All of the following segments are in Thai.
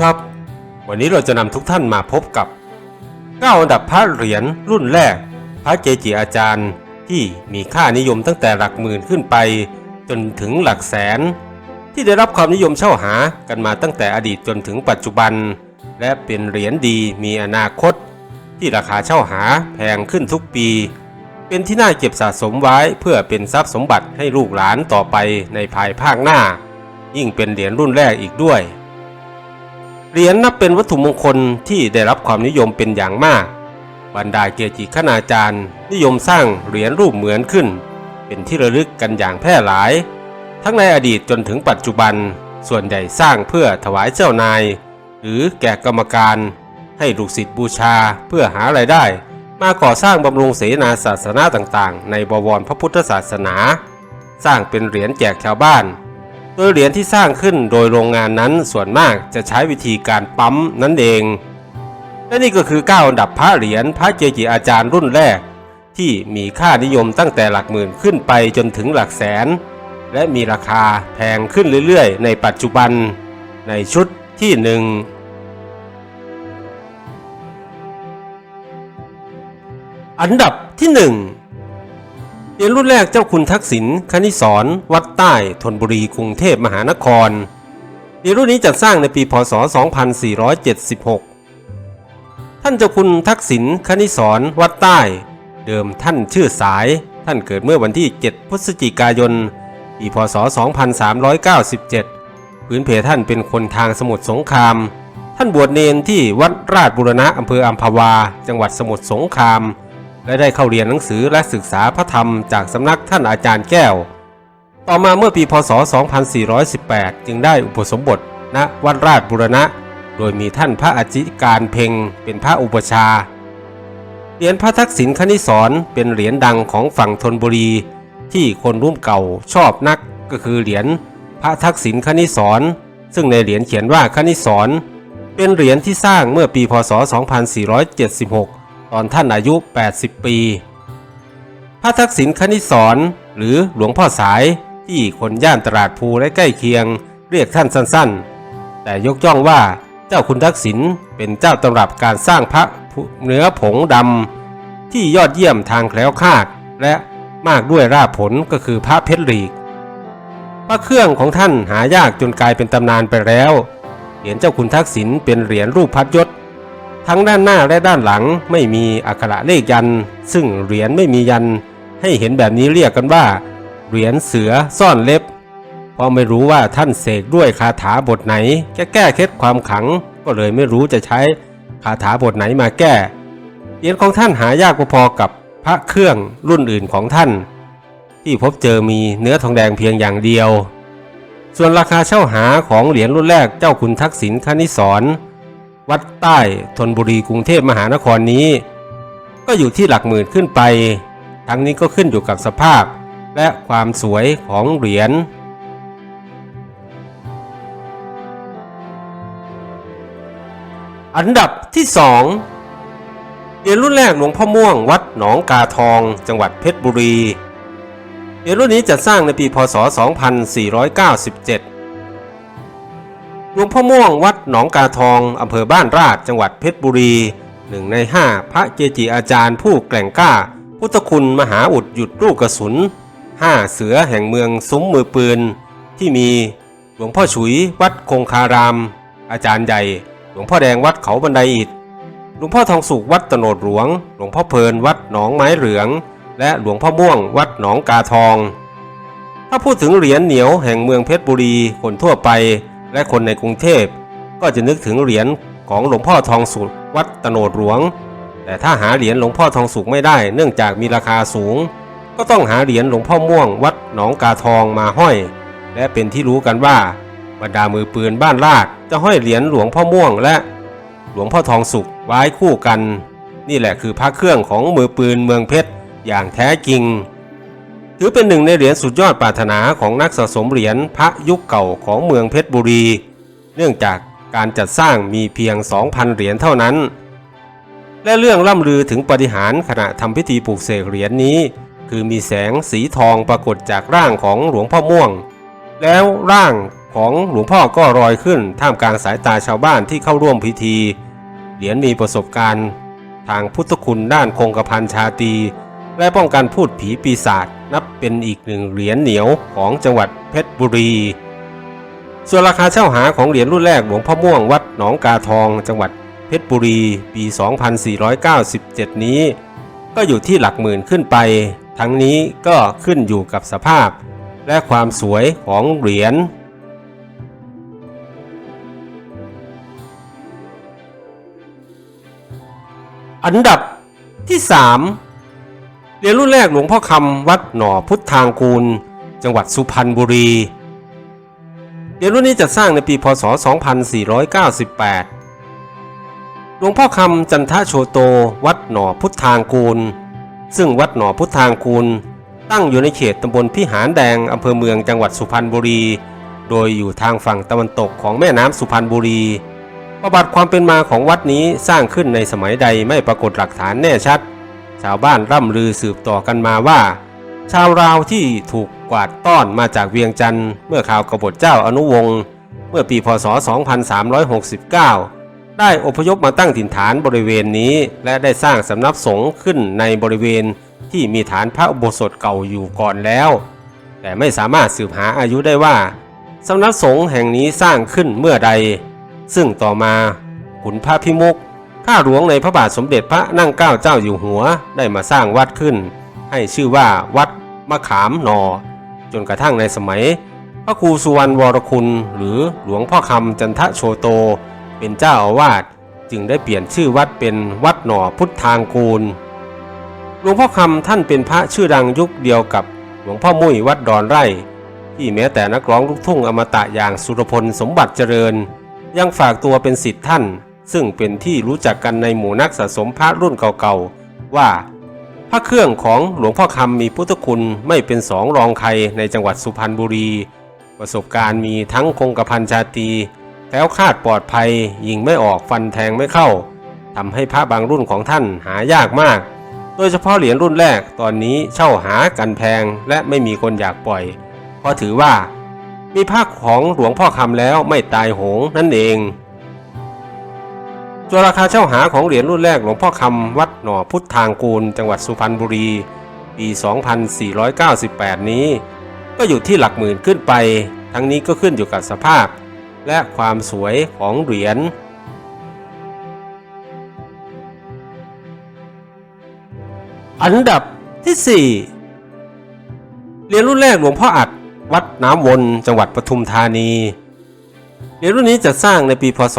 ครับ วันนี้เราจะนำทุกท่านมาพบกับ9อันดับพระเหรียญรุ่นแรก พระเกจิอาจารย์ที่มีค่านิยมตั้งแต่หลักหมื่นขึ้นไป จนถึงหลักแสน ที่ได้รับความนิยมเช่าหากันมาตั้งแต่อดีตจนถึงปัจจุบัน และเป็นเหรียญดีมีอนาคต ที่ราคาเช่าหาแพงขึ้นทุกปี เป็นที่น่าเก็บสะสมไว้เพื่อเป็นทรัพย์สมบัติให้ลูกหลานต่อไปในภายภาคหน้า ยิ่งเป็นเหรียญรุ่นแรกอีกด้วย เหรียญนับเป็นวัตถุมงคลที่ได้รับความนิยมเป็นอย่างมาก บรรดาเกจิคณาจารย์ นิยมสร้างเหรียญรูปเหมือนขึ้น เป็นที่ระลึกกันอย่างแพร่หลาย ทั้งในอดีตจนถึงปัจจุบัน ส่วนใหญ่สร้างเพื่อถวายเจ้านาย หรือแก่กรรมการ ให้ลูกศิษย์บูชาเพื่อหารายได้ มาก่อสร้างบำรุงเสนาศาสนาต่างๆ ในบวรพระพุทธศาสนา สร้างเป็นเหรียญแจกชาวบ้าน โดยเหรียญที่สร้างขึ้นโดยโรงงานนั้นส่วนมากจะใช้วิธีการปั๊มนั่นเอง และนี่ก็คือ9อันดับพระเหรียญพระเกจิอาจารย์รุ่นแรก ที่มีค่านิยมตั้งแต่หลักหมื่นขึ้นไปจนถึงหลักแสน และมีราคาแพงขึ้นเรื่อยๆ ในปัจจุบัน ในชุดที่หนึ่งอันดับที่หนึ่ง เรียญรุ่นแรกเจ้าคุณทักษิณคณิสรวัดใต้ธนบุรีกรุงเทพมหานครเรียญรุ่นนี้จัดสร้างในปีพศ 2476 ท่านเจ้าคุณทักษิณคณิสรวัดใต้ เดิมท่านชื่อสาย ท่านเกิดเมื่อวันที่ 7 พฤศจิกายน ปีพศ 2397 พื้นเพท่านเป็นคนทางสมุทรสงคราม ท่านบวชเนนที่วัดราชบุรณะอำเภออัมพวา จังหวัดสมุทรสงคราม และได้เข้าเรียนหนังสือและศึกษาพระธรรมจากสำนักท่านอาจารย์แก้ว ต่อมาเมื่อปีพศ 2418 จึงได้อุปสมบทณวัดราชบุรณะ โดยมีท่านพระอาจิการเพ็งเป็นพระอุปชา เหรียญพระทักษิณคณิสรเป็นเหรียญดังของฝั่งธนบุรี ที่คนรุ่นเก่าชอบนักก็คือเหรียญพระทักษิณคณิสรซึ่งในเหรียญเขียนว่าคณิสรเป็นเหรียญที่สร้างเมื่อปีพศ 2476 ตอนท่านอายุ 80 ปี พระทักษิณคณิสรหรือหลวงพ่อสายที่คนย่านตลาดภูและใกล้เคียง เรียกท่านสั้นๆ แต่ยกย่องว่าเจ้าคุณทักษิณเป็นเจ้าตำรับการสร้างพระเนื้อผงดำที่ยอดเยี่ยมทางแคล้วคลาดและมากด้วยราผลก็คือพระเพชรหลีก พระเครื่องของท่านหายากจนกลายเป็นตำนานไปแล้ว เหรียญเจ้าคุณทักษิณเป็นเหรียญรูปพัดยศ ทั้งด้านหน้าและด้านหลังไม่มีอักขระเลขยัน ซึ่งเหรียญไม่มียัน ให้เห็นแบบนี้เรียกกันว่า เหรียญเสือซ่อนเล็บ เพราะไม่รู้ว่าท่านเสกด้วยคาถาบทไหนจะแก้เคล็ดความขัง ก็เลยไม่รู้จะใช้คาถาบทไหนมาแก้ เหรียญของท่านหายากพอๆกับพระเครื่องรุ่นอื่นของท่าน ที่พบเจอมีเนื้อทองแดงเพียงอย่างเดียว ส่วนราคาเช่าหาของเหรียญรุ่นแรกเจ้าคุณทักษิณคณิสร วัดใต้ธนบุรีกรุงเทพมหานครนี้ ก็อยู่ที่หลักหมื่นขึ้นไป ทั้งนี้ก็ขึ้นอยู่กับสภาพและความสวยของเหรียญอันดับที่สองเหรียญรุ่นแรกหลวงพ่อม่วงวัดหนองกาทอง จังหวัดเพชรบุรี เหรียญรุ่นนี้จัดสร้างในปีพศ 2497 หลวงพ่อม่วงวัดหนองกาทองอำเภอบ้านราชจังหวัดเพชรบุรีหนึ่งในห้าพระเกจิอาจารย์ผู้แกร่งกล้า พุทธคุณมหาอุดหยุดลูกกระสุนห้าเสือแห่งเมืองซุ้มมือปืน ที่มีหลวงพ่อฉุยวัดคงคาราม อาจารย์ใหญ่ หลวงพ่อแดงวัดเขาบันไดอิฐหลวงพ่อทองสุกวัดตโนดหลวง หลวงพ่อเพลินวัดหนองไม้เหลือง และหลวงพ่อม่วงวัดหนองกาทอง ถ้าพูดถึงเหรียญเหนียวแห่งเมืองเพชรบุรีคนทั่วไป และคนในกรุงเทพก็จะนึกถึงเหรียญของหลวงพ่อทองสุกวัดตโนดหลวง แต่ถ้าหาเหรียญหลวงพ่อทองสุกไม่ได้ เนื่องจากมีราคาสูง ก็ต้องหาเหรียญหลวงพ่อม่วง วัดหนองกาทองมาห้อย และเป็นที่รู้กันว่าบรรดามือปืนบ้านลาดจะห้อยเหรียญหลวงพ่อม่วง และหลวงพ่อทองสุกไว้คู่กัน นี่แหละคือพระเครื่องของมือปืนเมืองเพชรอย่างแท้จริง ถือเป็นหนึ่งในเหรียญสุดยอดปรารถนาของนักสะสมเหรียญพระยุคเก่าของเมืองเพชรบุรี เนื่องจากการจัดสร้างมีเพียง 2,000 เหรียญเท่านั้น และเรื่องล่ำลือถึงปฏิหารขณะทำพิธีปลูกเสกเหรียญนี้ คือมีแสงสีทองปรากฏจากร่างของหลวงพ่อม่วง แล้วร่างของหลวงพ่อก็ลอยขึ้นท่ามกลางสายตาชาวบ้านที่เข้าร่วมพิธี เหรียญมีประสบการณ์ ทางพุทธคุณด้านคงกระพันชาตี และป้องกันพูดผีปีศาจ นับเป็นอีกหนึ่งเหรียญเหนียวของจังหวัดเพชรบุรี ส่วนราคาเช่าหาของเหรียญรุ่นแรกหลวงพ่อม่วงวัดหนองกาทอง จังหวัดเพชรบุรี ปี 2497 นี้ ก็อยู่ที่หลักหมื่นขึ้นไป ทั้งนี้ก็ขึ้นอยู่กับสภาพ และความสวยของเหรียญอันดับที่ 3 เหรียญรุ่นแรกหลวงพ่อคำวัดหน่อพุทธางกูล จังหวัดสุพรรณบุรีเหรียญรุ่นนี้จัดสร้างในปีพศ 2498 หลวงพ่อคำจันทโชโต วัดหน่อพุทธางกูล ซึ่งวัดหน่อพุทธางกูล ตั้งอยู่ในเขตตำบลพิหารแดงอำเภอเมืองจังหวัดสุพรรณบุรี โดยอยู่ทางฝั่งตะวันตกของแม่น้ำสุพรรณบุรีประวัติความเป็นมาของวัดนี้สร้างขึ้นในสมัยใดไม่ปรากฏหลักฐานแน่ชัด ชาวบ้านร่ำลือสืบต่อกันมาว่า ชาวราวที่ถูกกวาดต้อนมาจากเวียงจันทร์เมื่อข่าวกบฏเจ้าอนุวงศ์เมื่อปีพศ 2369 ได้อพยพมาตั้งถิ่นฐานบริเวณนี้ และได้สร้างสำนักสงฆ์ขึ้นในบริเวณที่มีฐานพระอุโบสถเก่าอยู่ก่อนแล้ว แต่ไม่สามารถสืบหาอายุได้ว่าสำนักสงฆ์แห่งนี้สร้างขึ้นเมื่อใด ซึ่งต่อมาขุนพระพิมุก ข้าหลวงในพระบาทสมเด็จพระนั่งเกล้าเจ้าอยู่หัวได้มาสร้างวัดขึ้น ให้ชื่อว่าวัดมะขามนอ จนกระทั่งในสมัย พระครูสุวรรณวรคุณ หรือหลวงพ่อคำจันทโชโต เป็นเจ้าอาวาสจึงได้เปลี่ยนชื่อวัดเป็นวัดหน่อพุทธางกูล หลวงพ่อคำท่านเป็นพระชื่อดังยุคเดียวกับหลวงพ่อมุ้ยวัดดอนไร่ ที่แม้แต่นักร้องลูกทุ่งอมตะอย่างสุรพลสมบัติเจริญ ยังฝากตัวเป็นสิทธิ์ท่าน ซึ่งเป็นที่รู้จักกันในหมู่นักสะสมพระรุ่นเก่าๆ ว่า พระเครื่องของหลวงพ่อคำมีพุทธคุณไม่เป็นสองรองใครในจังหวัดสุพรรณบุรี ประสบการณ์มีทั้งคงกระพันชาตี แล้วคาดปลอดภัย ยิงไม่ออกฟันแทงไม่เข้าทำให้พระบางรุ่นของท่านหายากมาก โดยเฉพาะเหรียญรุ่นแรกตอนนี้เช่าหากันแพงและไม่มีคนอยากปล่อย เพราะถือว่า มีภาคของหลวงพ่อคำแล้วไม่ตายโหงนั่นเอง ส่วนราคาเช่าหาของเหรียญรุ่นแรกหลวงพ่อคำวัดหน่อพุทธทางกูล จังหวัดสุพรรณบุรี ปี 2498 นี้ ก็อยู่ที่หลักหมื่นขึ้นไป ทั้งนี้ก็ขึ้นอยู่กับสภาพ และความสวยของเหรียญอันดับที่ 4 เหรียญรุ่นแรกหลวงพ่ออัด วัดน้ำวน จังหวัดปทุมธานี เหรียญรุ่นนี้จัดสร้างในปีพศ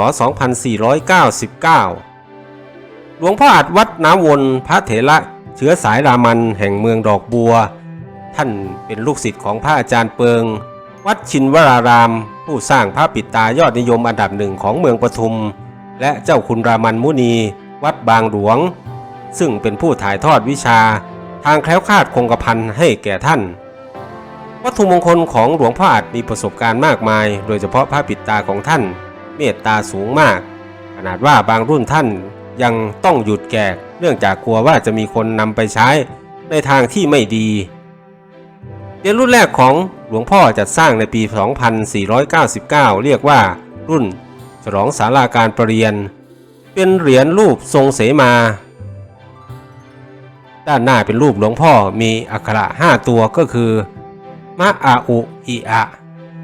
2499 หลวงพ่ออัดวัดน้ำวนพระเถระเชื้อสายรามันแห่งเมืองดอกบัว ท่านเป็นลูกศิษย์ของพระอาจารย์เปิง วัดชินวราราม ผู้สร้างพระปิดตายอดนิยมอันดับหนึ่งของเมืองปทุม และเจ้าคุณรามันมุนี วัดบางหลวง ซึ่งเป็นผู้ถ่ายทอดวิชา ทางแคล้วคลาดคงกระพันให้แก่ท่าน วัตถุมงคลของหลวงพ่ออาจมีประสบการณ์มากมาย โดยเฉพาะพระปิดตาของท่าน เมตตาสูงมาก ขนาดว่าบางรุ่นท่านยังต้องหยุดแกกเนื่องจากกลัวว่าจะมีคนนำไปใช้ในทางที่ไม่ดีเรียญรุ่นแรกของหลวงพ่อจัดสร้างในปี 2499 เรียกว่ารุ่นฉลองศาลาการประเรียน เป็นเหรียญรูปทรงเสมา ด้านหน้าเป็นรูปหลวงพ่อมีอักขระห้าตัวก็คือ มะอาอุอิอะ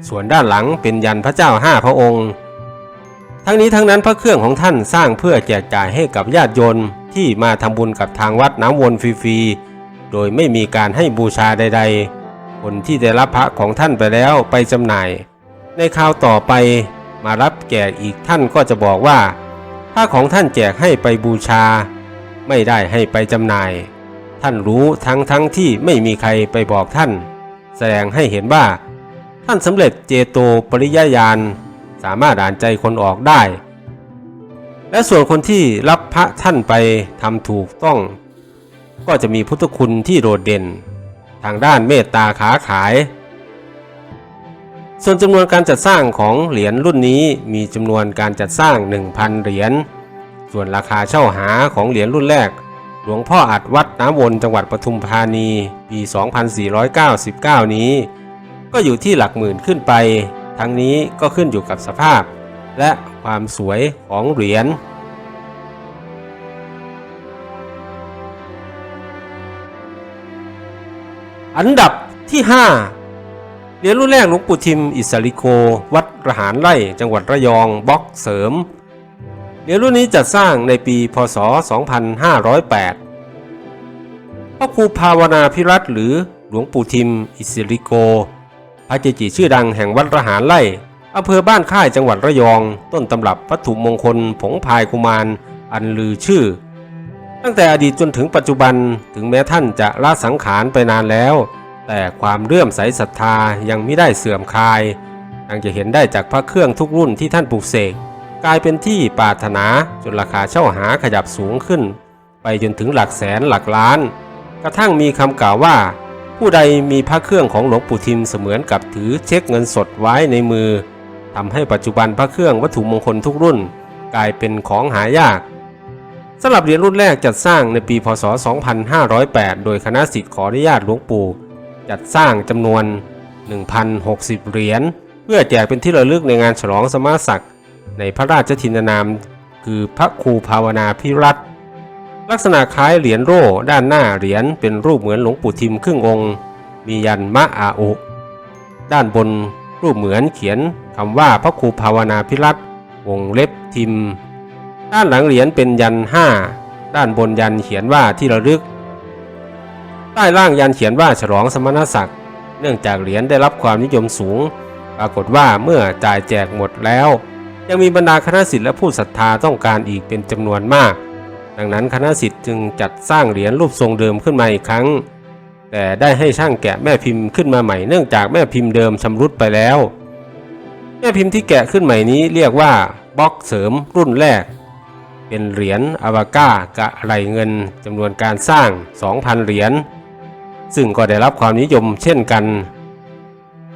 ส่วนด้านหลังเป็นยันพระเจ้าห้าพระองค์ ทั้งนี้ทั้งนั้นพระเครื่องของท่านสร้างเพื่อแจกจ่ายให้กับญาติโยมที่มาทำบุญกับทางวัดน้ำวนฟรีๆ โดยไม่มีการให้บูชาใด ๆ คนที่ได้รับพระของท่านไปแล้วไปจำหน่าย ในคราวต่อไปมารับแจกอีกท่านก็จะบอกว่าพระของท่านแจกให้ไปบูชา ไม่ได้ให้ไปจำหน่าย ท่านรู้ทั้งทั้งที่ไม่มีใครไปบอกท่าน แสดงให้เห็นว่า ท่านสำเร็จเจโตปริยญาณสามารถอ่านใจคนออกได้ และส่วนคนที่รับพระท่านไปทำถูกต้อง ก็จะมีพุทธคุณที่โดดเด่น ทางด้านเมตตาขาขาย ส่วนจำนวนการจัดสร้างของเหรียญรุ่นนี้มีจำนวนการจัดสร้าง 1,000 เหรียญส่วนราคาเช่าหาของเหรียญรุ่นแรก หลวงพ่ออัดวัดน้ำวนจังหวัดปทุมธานี ปี 2499 นี้ ก็อยู่ที่หลักหมื่นขึ้นไป ทั้งนี้ก็ขึ้นอยู่กับสภาพ และความสวยของเหรียญอันดับที่ 5 เหรียญรุ่นแรกหลวงปู่ทิม อิสริโก วัดระหารไร่จังหวัดระยองบล็อกเสริม เหรียญรุ่นนี้จัดสร้างในปีพศ 2508 พระครูภาวนาพิรัตหรือหลวงปู่ทิม อิสิริโก พระเจจิชื่อดังแห่งวัดระหารไร่อำเภอบ้านค่ายจังหวัดระยอง ต้นตำรับวัตถุมงคลผงพายกุมาร อันลือชื่อ ตั้งแต่อดีตจนถึงปัจจุบันถึงแม้ท่านจะละสังขารไปนานแล้ว แต่ความเลื่อมใสศรัทธายังไม่ได้เสื่อมคลายดังจะเห็นได้จากพระเครื่องทุกรุ่นที่ท่านปลูกเสก กลายเป็นที่ปรารถนาจนราคาเช่าหาขยับสูงขึ้น ไปจนถึงหลักแสนหลักล้าน กระทั่งมีคำกล่าวว่า ผู้ใดมีพระเครื่องของหลวงปู่ทิมเสมือนกับถือเช็คเงินสดไว้ในมือทำให้ปัจจุบันพระเครื่องวัตถุมงคลทุกรุ่น กลายเป็นของหายากสำหรับเหรียญรุ่นแรกจัดสร้างในปีพศ 2508 โดยคณะสิทธิ์ขออนุญาตหลวงปู่ จัดสร้างจำนวน 1,060 เหรียญเพื่อแจกเป็นที่ระลึกในงานฉลองสมาศักดิ์ ในพระราชทินานาม คือพระครูภาวนาพิรัตลักษณะคล้ายเหรียญโร่ด้านหน้าเหรียญเป็นรูปเหมือนหลวงปู่ทิมครึ่งองค์ มียันมะอาอุด้านบนรูปเหมือนเขียนคำว่าพระครูภาวนาพิรัตวงเล็บทิม ด้านหลังเหรียญเป็นยันห้าด้านบนยันเขียนว่าที่ระลึก ใต้ล่างยันเขียนว่าฉลองสมณศักดิ์เนื่องจากเหรียญได้รับความนิยมสูง ปรากฏว่าเมื่อจ่ายแจกหมดแล้ว ยังมีบรรดาคณะสิทธิ์และผู้ศรัทธาต้องการอีกเป็นจำนวนมาก ดังนั้นคณะสิทธิ์จึงจัดสร้างเหรียญรูปทรงเดิมขึ้นมาอีกครั้ง แต่ได้ให้ช่างแกะแม่พิมพ์ขึ้นมาใหม่เนื่องจากแม่พิมพ์เดิมชำรุดไปแล้ว แม่พิมพ์ที่แกะขึ้นใหม่นี้เรียกว่าบล็อกเสริมรุ่นแรก เป็นเหรียญอวากากะไรเงินจำนวนการสร้าง 2,000 เหรียญซึ่งก็ได้รับความนิยมเช่นกัน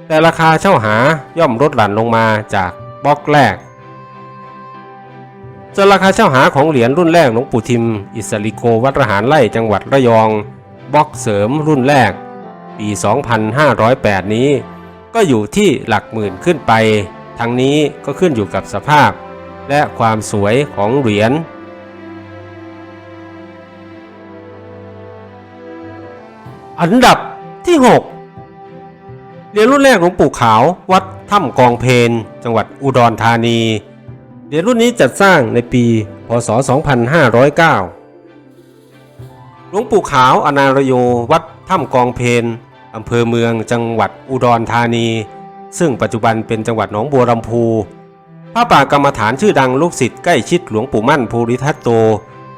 แต่ราคาเช่าหาย่อมลดหลั่นลงมาจากบล็อกแรก ส่วนราคาเช่าหาของเหรียญรุ่นแรกหลวงปู่ทิม อิสริโกวัดระหารไร่จังหวัดระยองบล็อกเสริมรุ่นแรก ปี 2508 นี้ ก็อยู่ที่หลักหมื่นขึ้นไป ทั้งนี้ก็ขึ้นอยู่กับสภาพ และความสวยของเหรียญอันดับที่ 6 เหรียญรุ่นแรกหลวงปู่ขาววัดถ้ำกองเพนจังหวัดอุดรธานี เหรียญรุ่นนี้จัดสร้างในปี พศ 2509 หลวงปู่ขาวอนารโยวัดถ้ำกองเพนอำเภอเมืองจังหวัดอุดรธานี ซึ่งปัจจุบันเป็นจังหวัดหนองบัวลำพูพระป่ากรรมฐานชื่อดังลูกศิษย์ใกล้ชิดหลวงปู่มั่นภูริทัตโต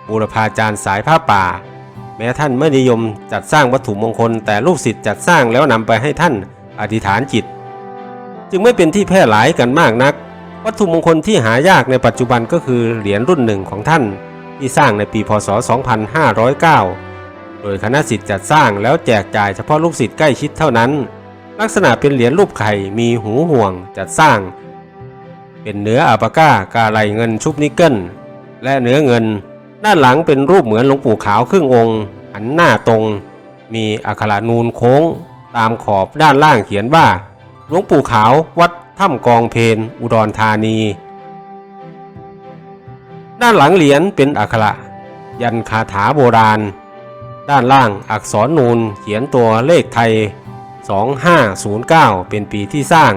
บูรพาจารย์สายผ้าป่า แม้ท่านไม่นิยมจัดสร้างวัตถุมงคล แต่ลูกศิษย์จัดสร้างแล้วนำไปให้ท่านอธิษฐานจิต จึงไม่เป็นที่แพร่หลายกันมากนัก วัตถุมงคลที่หายากในปัจจุบันก็คือเหรียญรุ่นหนึ่งของท่าน ที่สร้างในปีพศ 2509 โดยคณะสิทธิ์จัดสร้างแล้วแจกจ่ายเฉพาะลูกศิษย์ใกล้ชิดเท่านั้น ลักษณะเป็นเหรียญรูปไข่มีหูห่วงจัดสร้าง เป็นเนื้ออาปก้ากาไลเงินชุบนิกเกิลและเนื้อเงิน ด้านหลังเป็นรูปเหมือนหลวงปู่ขาวครึ่งองค์หันหน้าตรง มีอักขระนูนโค้ง ตามขอบด้านล่างเขียนว่าหลวงปู่ขาววัด ถ้ำกองเพนอุดรธานี ด้านหลังเหรียญเป็นอักขระ ยันคาถาโบราณ ด้านล่างอักษรนูนเขียนตัวเลขไทย 2509 เป็นปีที่สร้าง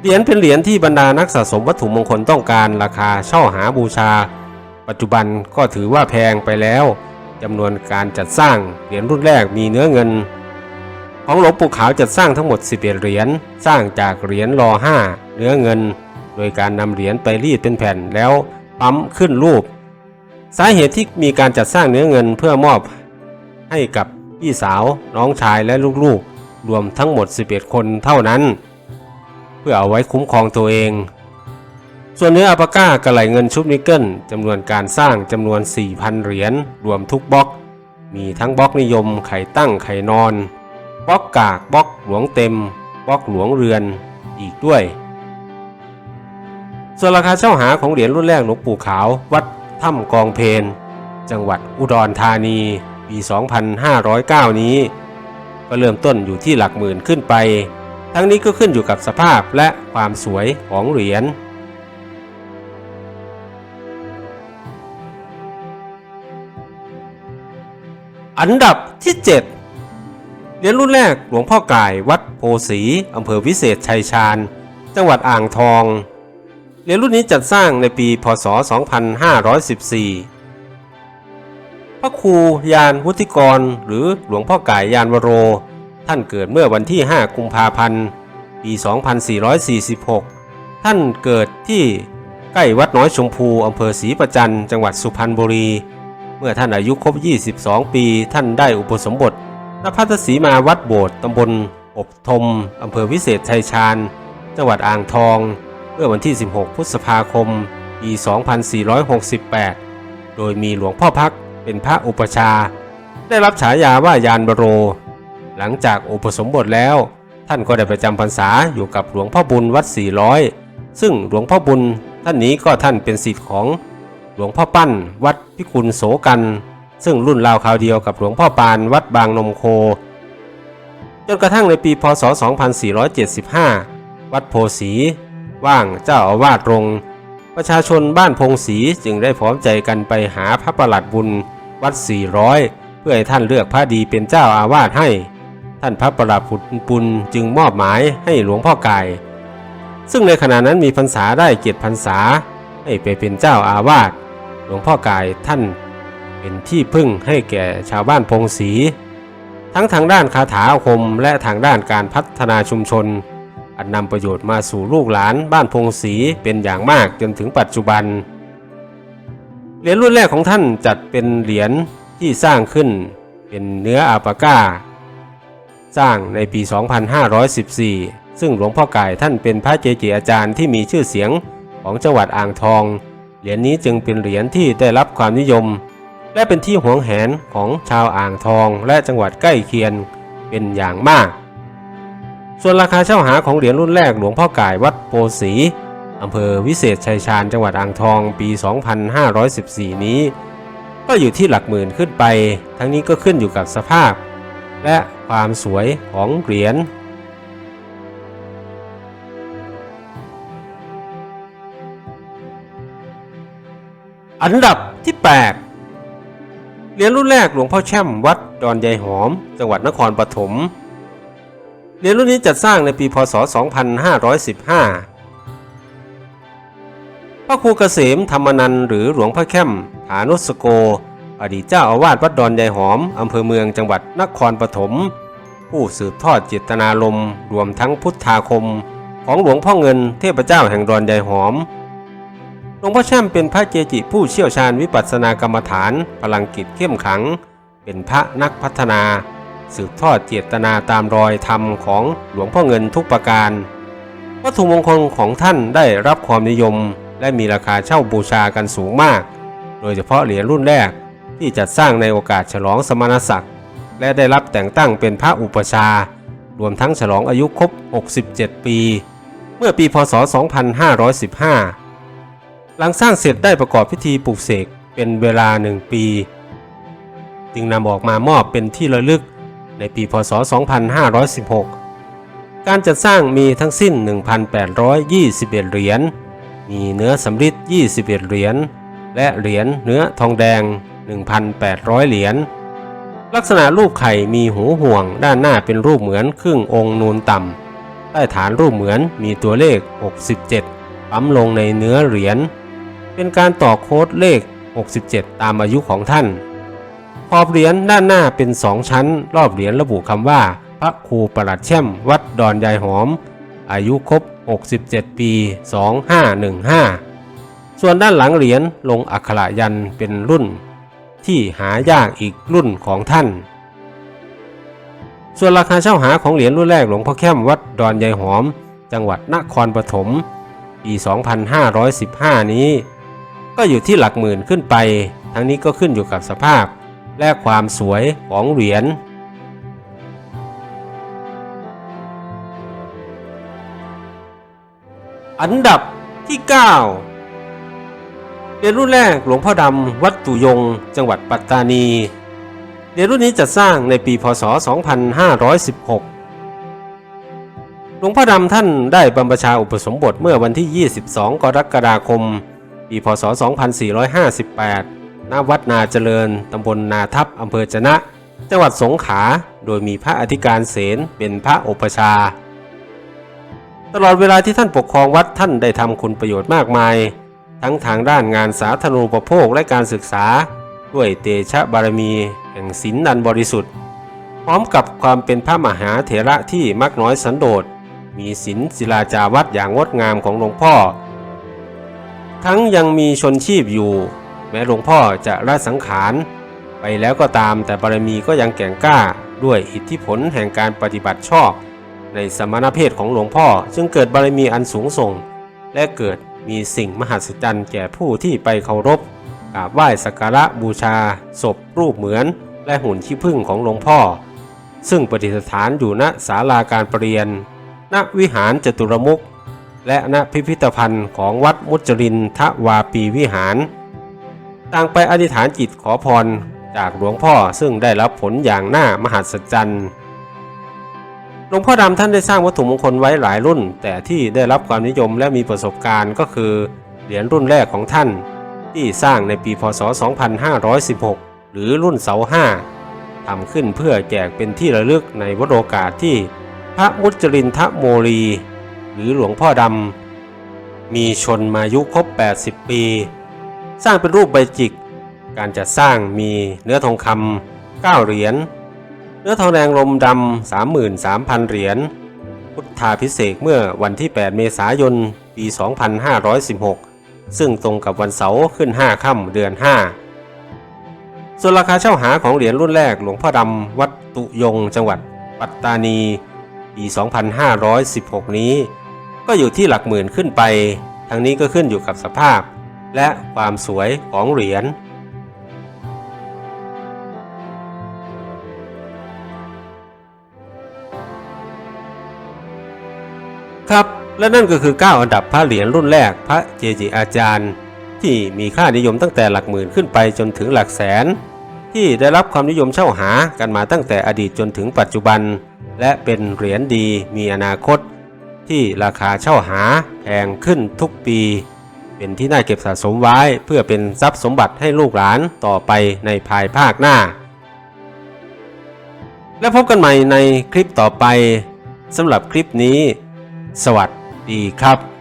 เหรียญเป็นเหรียญที่บรรดานักสะสมวัตถุมงคลต้องการราคาเช่าหาบูชา ปัจจุบันก็ถือว่าแพงไปแล้วจำนวนการจัดสร้างเหรียญรุ่นแรกมีเนื้อเงิน ของหลวงปู่ขาวจัดสร้างทั้งหมด11เหรียญสร้างจากเหรียญรอ5เนื้อเงิน โดยการนำเหรียญไปรีดเป็นแผ่นแล้วปั๊มขึ้นรูป สาเหตุที่มีการจัดสร้างเนื้อเงินเพื่อมอบให้กับพี่สาวน้องชายและลูกๆ รวมทั้งหมด 11 คนเท่านั้น เพื่อเอาไว้คุ้มครองตัวเอง ส่วนเนื้ออัปาก้ากระไหลเงินชุบนิกเกิลจำนวนการสร้างจำนวน 4,000 เหรียญรวมทุกบล็อก มีทั้งบล็อกนิยมไข่ตั้งไข่นอน บล็อกกากบล็อกหลวงเต็มบล็อกหลวงเรือนอีกด้วย ส่วนราคาเช่าหาของเหรียญรุ่นแรกหลวงปู่ขาว วัดถ้ำกองเพนจังหวัดอุดรธานีปี 2509 นี้ ก็เริ่มต้นอยู่ที่หลักหมื่นขึ้นไป ทั้งนี้ก็ขึ้นอยู่กับสภาพและความสวยของเหรียญอันดับที่ 7 เหรียญรุ่นแรกหลวงพ่อกายวัดโพสีอำเภอวิเศษชัยชาญ จังหวัดอ่างทองเหรียญรุ่นนี้จัดสร้างในปีพศ 2514 พระครูยานวุฒิกร หรือหลวงพ่อกายยานวโร ท่านเกิดเมื่อวันที่ 5 กุมภาพันธ์ปี 2446 ท่านเกิดที่ใกล้วัดน้อยชมพูอำเภอศรีประจันจังหวัดสุพรรณบุรี เมื่อท่านอายุครบ 22 ปี ท่านได้อุปสมบท ณพัทสีมาวัดโบสถ์ตำบลอบทมอำเภอวิเศษชัยชาญ จังหวัดอ่างทอง เมื่อวันที่ 16 พฤษภาคม ปี 2468 โดยมีหลวงพ่อพักเป็นพระอุปชา ได้รับฉายาว่ายานบโร หลังจากอุปสมบทแล้ว ท่านก็ได้ประจำพรรษาอยู่กับหลวงพ่อบุญวัด 400 ซึ่งหลวงพ่อบุญท่านนี้ก็ท่านเป็นศิษย์ของหลวงพ่อปั้นวัดพิกุลโสกัน ซึ่งรุ่นราวคราวเดียวกับหลวงพ่อปานวัดบางนมโค จนกระทั่งในปีพศ 2475 วัดโพสี ว่างเจ้าอาวาสรงประชาชนบ้านพงศรีจึงได้พร้อมใจกันไปหาพระประหลัดบุญวัด 400 เพื่อให้ท่านเลือกพระดีเป็นเจ้าอาวาสให้ ท่านพระประหลัดบุญจึงมอบหมายให้หลวงพ่อกาย ซึ่งในขณะนั้นมีพรรษาได้เกียรติพรรษาให้ไปเป็นเจ้าอาวาสหลวงพ่อกายท่าน เป็นที่พึ่งให้แก่ชาวบ้านพงศรีทั้งทางด้านคาถาอาคมและทางด้านการพัฒนาชุมชน อันนำประโยชน์มาสู่ลูกหลานบ้านพงศรีเป็นอย่างมากจนถึงปัจจุบัน เหรียญรุ่นแรกของท่านจัดเป็นเหรียญที่สร้างขึ้นเป็นเนื้ออาปาก้า สร้างในปี 2514 ซึ่งหลวงพ่อไก่ท่านเป็นพระเจจิอาจารย์ที่มีชื่อเสียงของจังหวัดอ่างทอง เหรียญนี้จึงเป็นเหรียญที่ได้รับความนิยม และเป็นที่หวงแหนของชาวอ่างทองและจังหวัดใกล้เคียงเป็นอย่างมาก ส่วนราคาเช่าหาของเหรียญรุ่นแรกหลวงพ่อก่ายวัดโพสีอำเภอวิเศษชัยชาญจังหวัดอ่างทองปี 2514 นี้ ก็อยู่ที่หลักหมื่นขึ้นไป ทั้งนี้ก็ขึ้นอยู่กับสภาพ และความสวยของเหรียญอันดับที่ 8 เหรียญรุ่นแรกหลวงพ่อแช่มวัดดอนยายหอม จังหวัดนครปฐมเหรียญรุ่นนี้จัดสร้างในปีพศ 2515 พระครูเกษมธรรมนันหรือหลวงพ่อแช่มฐานุสโก อดีตเจ้าอาวาสวัดดอนยายหอม อำเภอเมืองจังหวัดนครปฐมผู้สืบทอดเจตนารมรวมทั้งพุทธาคม ของหลวงพ่อเงินเทพเจ้าแห่งดอนยายหอม หลวงพ่อแช่มเป็นพระเกจิผู้เชี่ยวชาญวิปัสสนากรรมฐานพลังกิจเข้มขัง เป็นพระนักพัฒนา สืบทอดเจตนาตามรอยธรรมของหลวงพ่อเงินทุกประการ วัตถุมงคลของท่านได้รับความนิยม และมีราคาเช่าบูชากันสูงมาก โดยเฉพาะเหรียญรุ่นแรกที่จัดสร้างในโอกาสฉลองสมณศักดิ์และได้รับแต่งตั้งเป็นพระอุปชา รวมทั้งฉลองอายุครบ 67 ปี เมื่อปีพศ 2515 หลังสร้างเสร็จได้ประกอบพิธีปลูกเสกเป็นเวลาหนึ่งปี จึงนำออกมามอบเป็นที่ระลึกในปีพศ 2516 การจัดสร้างมีทั้งสิ้น 1,821 เหรียญ มีเนื้อสำริด21 เหรียญ และเหรียญเนื้อทองแดง 1,800 เหรียญ ลักษณะรูปไข่มีหูห่วงด้านหน้าเป็นรูปเหมือนครึ่งองค์นูนต่ำใต้ฐานรูปเหมือนมีตัวเลข 67 ปั๊มลงในเนื้อเหรียญ เป็นการต่อโค้ดเลข 67 ตามอายุของท่าน ขอบเหรียญด้านหน้าเป็นสองชั้น รอบเหรียญระบุคำว่า พระครูประหลัดแช่มวัดดอนยายหอม อายุครบ 67 ปี 2515 ส่วนด้านหลังเหรียญลงอักขระยันเป็นรุ่น ที่หายากอีกรุ่นของท่าน ส่วนราคาเช่าหาของเหรียญรุ่นแรกหลวงพ่อแค้มวัดดอนยายหอม จังหวัดนครปฐมปี 2515 นี้ ก็อยู่ที่หลักหมื่นขึ้นไป ทั้งนี้ก็ขึ้นอยู่กับสภาพ และความสวยของเหรียญอันดับที่ 9เหรียญรุ่นแรกหลวงพ่อดำวัดตุยง จังหวัดปัตตานีเหรียญรุ่นนี้จัดสร้างในปีพศ 2516 หลวงพ่อดำท่านได้บรรพชาอุปสมบทเมื่อวันที่ 22 กรกฎาคม ปีพศ 2458 ณ วัดนาเจริญ ตำบลนาทับอำเภอจะนะ จังหวัดสงขลา โดยมีพระอธิการเสนเป็นพระอุปชา ตลอดเวลาที่ท่านปกครองวัดท่านได้ทำคุณประโยชน์มากมาย ทั้งทางด้านงานสาธารณูปโภคและการศึกษา ด้วยเตชะบารมี แห่งศีลนันบริสุทธิ์ พร้อมกับความเป็นพระมหาเถระที่มักน้อยสันโดษ มีศีลศิลาจาวัดอย่างงดงามของหลวงพ่อ ทั้งยังมีชนชีพอยู่ แม้หลวงพ่อจะละสังขาร ไปแล้วก็ตามแต่บารมีก็ยังแก่งกล้าด้วยอิทธิพลแห่งการปฏิบัติชอบ ในสมณเพศของหลวงพ่อจึงเกิดบารมีอันสูงส่ง และเกิดมีสิ่งมหัศจรรย์แก่ผู้ที่ไปเคารพกราบไหว้สักการะบูชา ศพรูปเหมือน และหุ่นขี้ผึ้งของหลวงพ่อ ซึ่งประดิษฐานอยู่ณศาลาการประเรียน ณวิหารจตุรมุข และณพิพิธภัณฑ์ของวัดมุจรินทวาปีวิหาร ต่างไปอธิษฐานจิตขอพรจากหลวงพ่อซึ่งได้รับผลอย่างน่ามหัศจรรย์หลวงพ่อดำท่านได้สร้างวัตถุมงคลไว้หลายรุ่น แต่ที่ได้รับความนิยมและมีประสบการณ์ก็คือเหรียญรุ่นแรกของท่าน ที่สร้างในปีพศ 2516 หรือรุ่นเสาห้าทำขึ้นเพื่อแจกเป็นที่ระลึกในวโรกาสที่พระมุจรินทโมรี หรือหลวงพ่อดำ มีชนมายุครบ 80 ปี สร้างเป็นรูปใบจิก การจัดสร้างมีเนื้อทองคำ9เหรียญ เนื้อทองแดงลมดำ33,000 เหรียญ พุทธาพิเศษเมื่อวันที่ 8 เมษายน ปี 2516 ซึ่งตรงกับวันเสาร์ขึ้น 5 ค่ำเดือน 5 ส่วนราคาเช่าหาของเหรียญรุ่นแรกหลวงพ่อดำวัดตุยงจังหวัดปัตตานีปี 2516 นี้ ก็อยู่ที่หลักหมื่นขึ้นไปทั้งนี้ก็ขึ้นอยู่กับสภาพ และความสวยของเหรียญครับและนั่นก็คือ 9 อันดับพระเหรียญรุ่นแรกพระเจจิอาจารย์ ที่มีค่านิยมตั้งแต่หลักหมื่นขึ้นไปจนถึงหลักแสน ที่ได้รับความนิยมเช่าหากันมาตั้งแต่อดีตจนถึงปัจจุบัน และเป็นเหรียญดีมีอนาคต ที่ราคาเช่าหาแพงขึ้นทุกปี เป็นที่น่าเก็บสะสมไว้เพื่อเป็นทรัพย์สมบัติให้ลูกหลานต่อไปในภายภาคหน้า และพบกันใหม่ในคลิปต่อไปสำหรับคลิปนี้ สวัสดีครับ